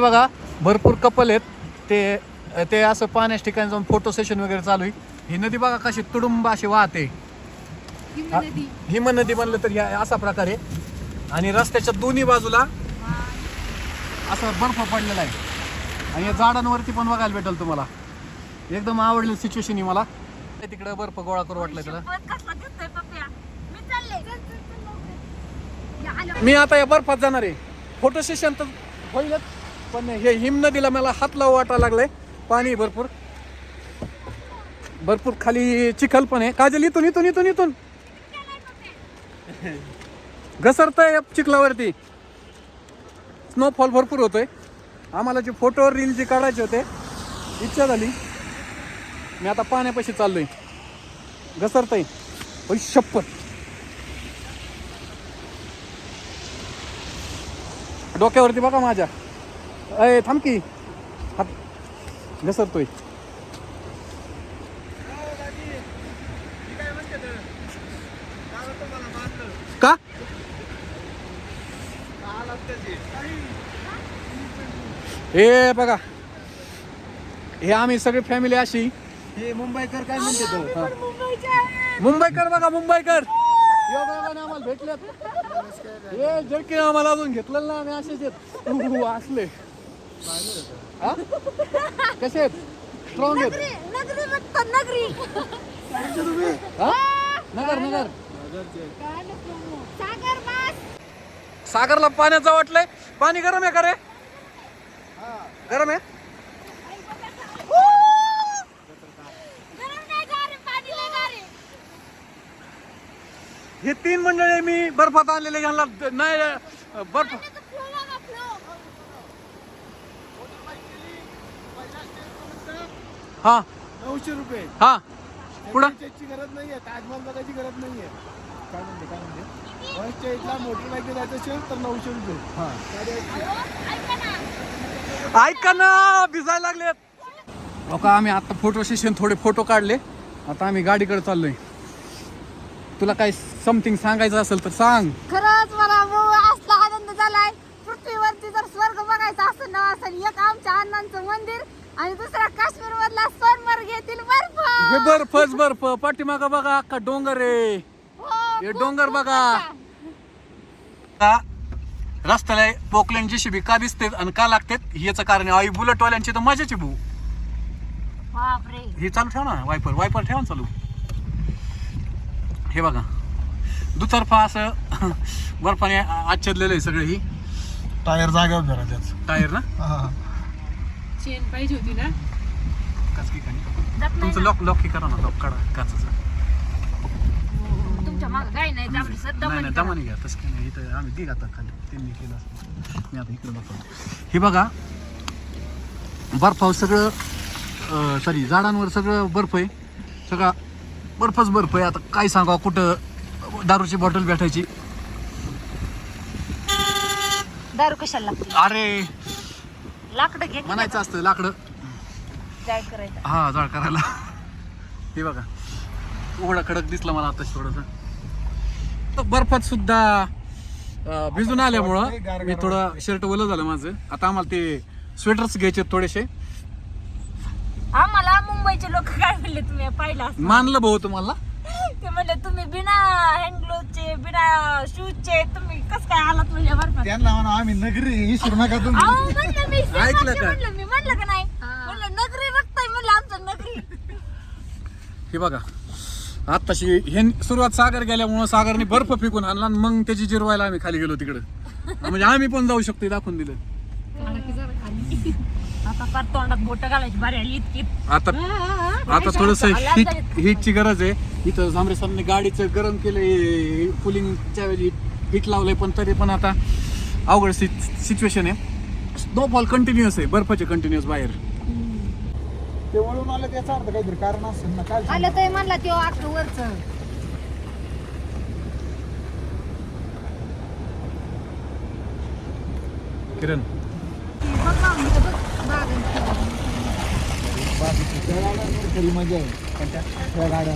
बघा भरपूर कपल आहेत. ते ते असं पाण्याच्या ठिकाणी जाऊन फोटो सेशन वगैरे चालू आहे. ही नदी बघा कशी तुडुंब अशी वाहते. हिम नदी म्हणलं तर या असा प्रकार आहे. आणि रस्त्याच्या दोन्ही बाजूला असा बर्फ पडलेला आहे. आणि या झाडांवरती पण बघायला भेटेल तुम्हाला. एकदम आवडलेली सिच्युएशन आहे मला. तिकडे बर्फ गोळा करू वाटलं त्याला. मी आता या बर्फात जाणार आहे. फोटो सेशन तर होईलच. पण हे हिम नदीला मला हात लावू वाटायला लागलाय. पाणी आहे भरपूर. भरपूर खाली चिखल पण आहे. काजल इथून इथून इथून इथून. घसरतंय चिखलावरती. स्नोफॉल भरपूर होतोय. आम्हाला जे फोटो रील जे काढायचे होते इच्छा झाली. मी आता पाण्यापाशी चाललोय. घसरतंय. होय शपथ डोक्यावरती बघा माझ्या. अय थांब की. हात घसरतोय का? हे बघा. हे आम्ही सगळी फॅमिली अशी. हे मुंबईकर काय म्हणते तो? मुंबईकर बघा मुंबईकर. योगायोगाने आम्हाला भेटलेत हे जडकीने आम्हाला अजून घेतलेलं ना आम्ही असेच आहेत. असले. हा? कसे आहेत? स्ट्रॉंग आहेत. नगरी बघतो नगरी. हा? नगर नगर. सागर सागरला पाण्याचं वाटलंय. पाणी गरम आहे का रे? गरम आहे? गरम नाही गारे पाणी लय गारे हे तीन मंडळी मी बर्फात आणलेले यांना नाही बर्फ flow. हा. नऊशे रुपये. हा. पुढं? ची गरज नाहीये ताजमहल बघायची गरज नाहीये काय म्हणते काय म्हणते? फर्स्ट स्टेजला मोटर बाईक जायचं असेल तर नऊशे रुपये. हा. ऐका ना ऐका ना भिजायला लागलेत. हो का आम्ही आता फोटो सेशन थोडे फोटो काढले. आता आम्ही गाडीकडे चाललोय. तुला काही समथिंग सांगायचं असेल तर सांग. खरंच मला असला आनंद झालाय. पृथ्वीवरती जर स्वर्ग बघायचा असेल ना असेल एक आमच्या अण्णांचं मंदिर आणि दुसरा काश्मीर मधला सोनमर्ग येथील बर्फ हे बर्फच बर्फ. पाठीमागं बघा अख्खा डोंगर आहे. हो, हे डोंगर बघा. रस्त्याला पोकलेन जेसीबी का दिसते आणि का लागतात याचं कारण आहे. आई बुलेटवाल्यांची तर मजाची भाऊ. बापरे. हे चालू ठेव ना वायपर वायपर ठेवा ना चालू. हे बघा. दुतर्फा असं बर्फाने आच्छादलेलं आहे सगळं ही. टायर जागेवर धरा त्याच. टायर ना? चेन पाहिजे होती ना? काच की तुमचं. लॉक लॉक हे करा ना लॉक काढा काचाचं. तुमच्या माग नाही दमाने घ्या तसं काही नाही. इथं आम्ही दे आता खाली त्यांनी केलं असं मी आता इकडे बघतो हे बघा बर्फावर सगळं सॉरी झाडांवर सगळं बर्फ आहे. सगळा बर्फच बर्फ आहे. आता काय सांगावं कुठं दारूची बॉटल भेटायची? दारू कशाला लागते? अरे! लाकडं घे. म्हणायचं असतं लाकडं. करायचं. हा जाळ करायला. हे बघा. उघडा खडक दिसला मला आता थोडस. बर्फात सुद्धा अं, भिजून आल्यामुळं मी थोडं शर्ट ओलं झालं माझं. आता आम्हाला ते स्वेटर्स घ्यायचे आहेत थोडेसे. आम्हाला मुंबईचे लोक काय म्हणले तुम्ही? पाहिलं. मानलं भाऊ तुम्हाला? ते म्हणले तुम्ही बिना हँडग्लोवचे बिना शूजचे तुम्ही कस काय आलात म्हणजे बरं त्यांना म्हणा आम्ही नगरी विसरू नका तुम्ही. अहो म्हणलं मी ऐकलं का? म्हणलं मी म्हणलं का नाही? म्हणलं नगरी बघताय म्हणलं आमचं नगरी. हे बघा आत्ताशी हे सुरुवात सागर गेल्यामुळं सागरने बर्फ फेकून आणला आणि मग त्याची जिरवायला आम्ही खाली गेलो तिकडं. म्हणजे आम्ही पण जाऊ शकतो हे दाखवून दिलं. आता फार तोंडात बोट घालायची बारी आली इतकी. आता आता थोडस हीट हीटची गरज आहे. इथं झांबरे सरांनी गाडीचं गरम केलंय कुलिंगच्या वेळी हीट लावलंय पण तरी पण आता अवघड सिच्युएशन आहे. स्नोफॉल कंटिन्युअस आहे बर्फाचे कंटिन्युअस बाहेर. ते वळून आलं त्याचा अर्थ काहीतरी कारण असेल ना काय आलं तर म्हणला त्यो अख्खं वरच. किरण खरी मजा आहे त्या गाड्या